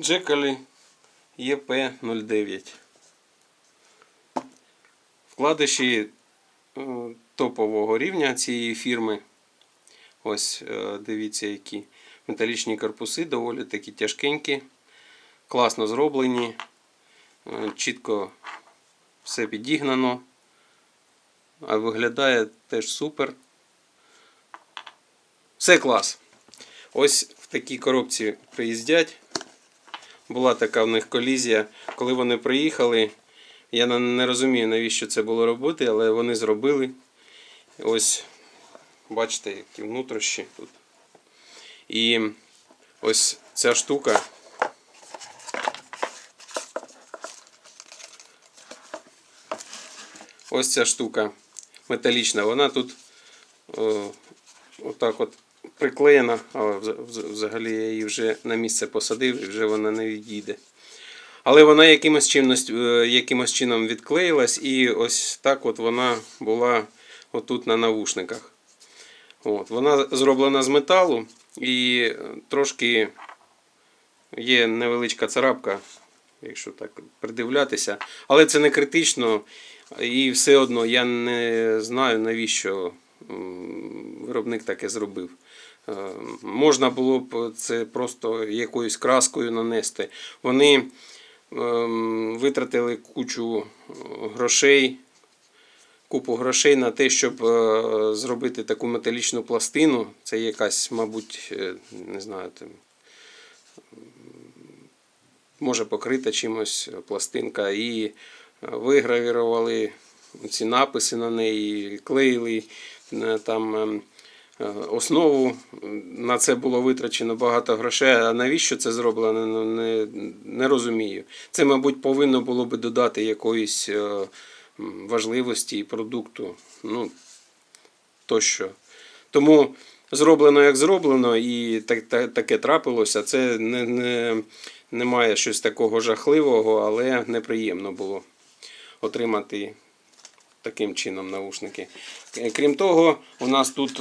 Джекалі ЄП-09. Вкладиші е, топового рівня цієї фірми. Ось е, дивіться, які металічні корпуси, доволі такі тяжкенькі, класно зроблені, е, чітко все підігнано, а виглядає теж супер. Все клас. Ось в такій коробці приїздять. Була така в них колізія. Коли вони приїхали, я не розумію, навіщо це було робити, але вони зробили. Ось, бачите, які внутрішні тут. І ось ця штука. Ось ця штука металічна, вона тут о, отак от приклеєна, а вз- вз- взагалі я її вже на місце посадив і вже вона не відійде. Але вона якимось, чином, якимось чином відклеїлась, і ось так от вона була отут на навушниках. От, вона зроблена з металу і е, трошки є невеличка царапка, якщо так придивлятися. Але це не критично. І все одно я не знаю, навіщо виробник таке зробив. Е, Можна було б це просто якоюсь краскою нанести. Вони ем, витратили кучу е, грошей, купу грошей на те, щоб е, зробити таку металічну пластину. Це якась, мабуть, не знаю, може покрита чимось пластинка, і вигравірували ці написи на неї, клеїли там ем, основу. На це було витрачено багато грошей. А навіщо це зроблено, ну, не, не розумію. Це, мабуть, повинно було би додати якоїсь е, важливості і продукту. Ну, тощо. Тому зроблено як зроблено, і так, так, таке трапилося. Це не, не, немає щось такого жахливого, але неприємно було отримати таким чином наушники. Крім того, у нас тут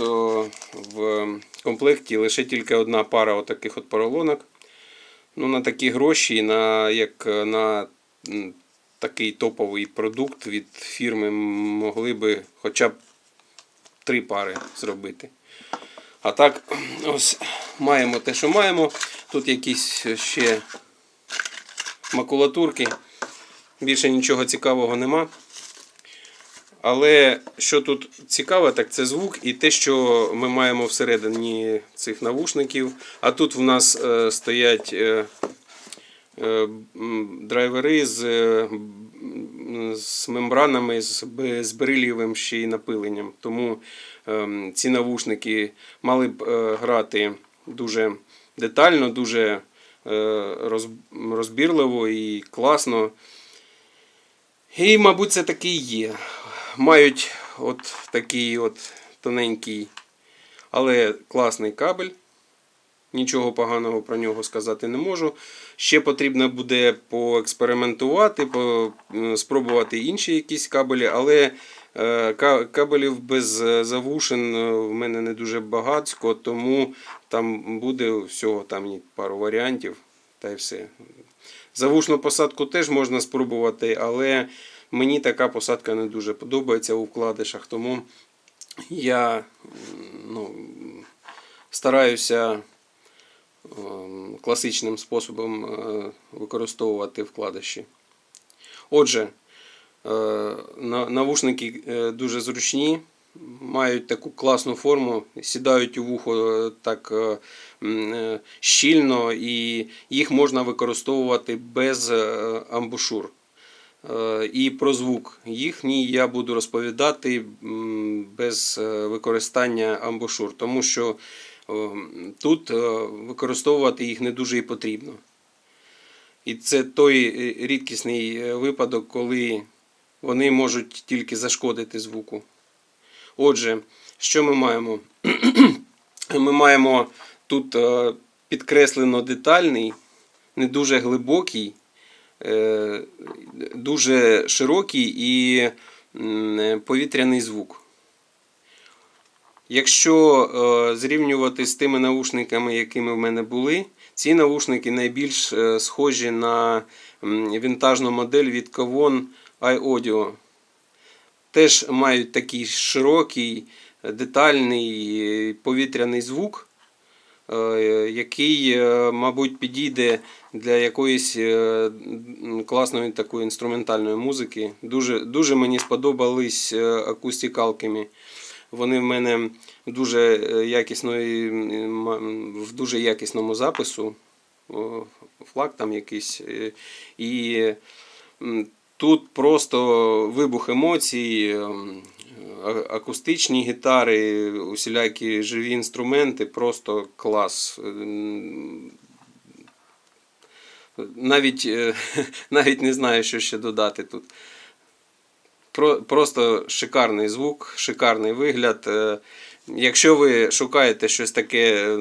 в комплекті лише тільки одна пара отаких от поролонок. Ну, на такі гроші, на, як е, на такий топовий продукт від фірми могли би хоча б три пари зробити. А так, ось маємо те, що маємо. Тут якісь ще макулатурки. Більше нічого цікавого нема. Але що тут цікаве, так це звук і те, що ми маємо всередині цих навушників. А тут в нас е, стоять е, е, драйвери з, з мембранами, з, бе- з берилівим ще й напиленням. Тому ем, ці навушники мали б грати дуже детально, дуже роз, розбірливо і класно. І, мабуть, це таки є. Мають от такий от тоненький, але класний кабель. Нічого поганого про нього сказати не можу. Ще потрібно буде поекспериментувати, спробувати інші якісь кабелі, але е, кабелів без е, завушин е, в мене не дуже багатько, тому там буде всього там пару варіантів та й все. Завушну посадку теж можна спробувати, але мені така посадка не дуже подобається у вкладишах, тому я ну, стараюся ем, класичним способом е, використовувати вкладиші. Отже, е, навушники е, дуже зручні, мають таку класну форму, сідають у вухо так щільно, і їх можна використовувати без амбушур. Е, І про звук їхній я буду розповідати без е, використання амбушур, тому що тут е, використовувати їх не дуже і потрібно. І це той рідкісний випадок, коли вони можуть тільки зашкодити звуку. Отже, що ми маємо? ми маємо тут підкреслено детальний, не дуже глибокий, дуже широкий і повітряний звук. Якщо е, зрівнювати з тими наушниками, якими в мене були, Ці навушники найбільш е, схожі на вінтажну модель від Kavon iAudio. Теж мають такий широкий, е, детальний е, повітряний звук, е, який, е, мабуть, підійде для якоїсь е, класної такої інструментальної музики. Дуже, дуже мені сподобались е. Вони в мене дуже е, якісної, в дуже якісному запису. Флаг там якийсь. е, І тут просто вибух емоцій, ем, акустичні гітари, усілякі живі інструменти, просто клас. Ем, Навіть, е, навіть не знаю, що ще додати тут. Про, просто шикарний звук, шикарний вигляд. Е, Якщо ви шукаєте щось таке е,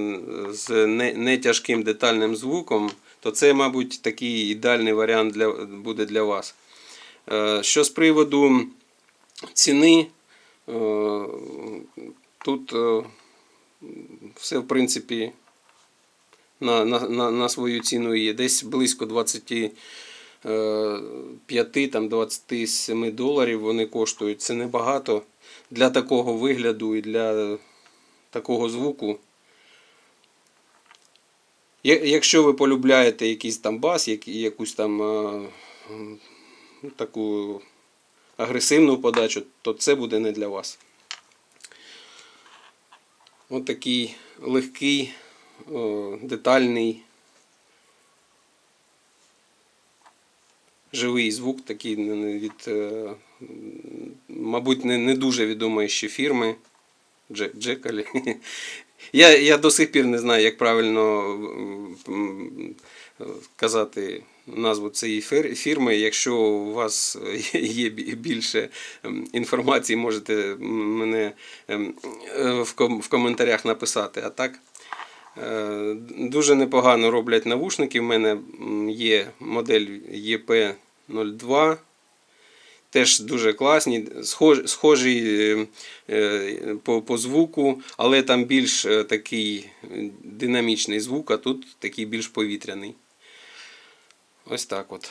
з не, не тяжким детальним звуком, то це, мабуть, такий ідеальний варіант для, буде для вас. Е, Що з приводу ціни, тут е, все, в принципі, на, на, на, свою ціну є. Десь близько 25-27 доларів вони коштують. Це небагато для такого вигляду і для такого звуку. Якщо ви полюбляєте якийсь там бас, якусь там е, таку агресивну подачу, то це буде не для вас. Ось такий легкий, детальний, живий звук, такий від, е, мабуть, не, дуже відомої ще фірми. Джек, Джекалі. Я, я до сих пір не знаю, як правильно казати назву цієї фірми. Якщо у вас є більше ем, інформації, можете мене ем, е, в коментарях написати. А так, е, дуже непогано роблять навушники. У мене є модель ЄП-02. Теж дуже класні, схожі е, е, по, по звуку, але там більш е, такий е, динамічний звук, а тут такий більш повітряний. Ось так от.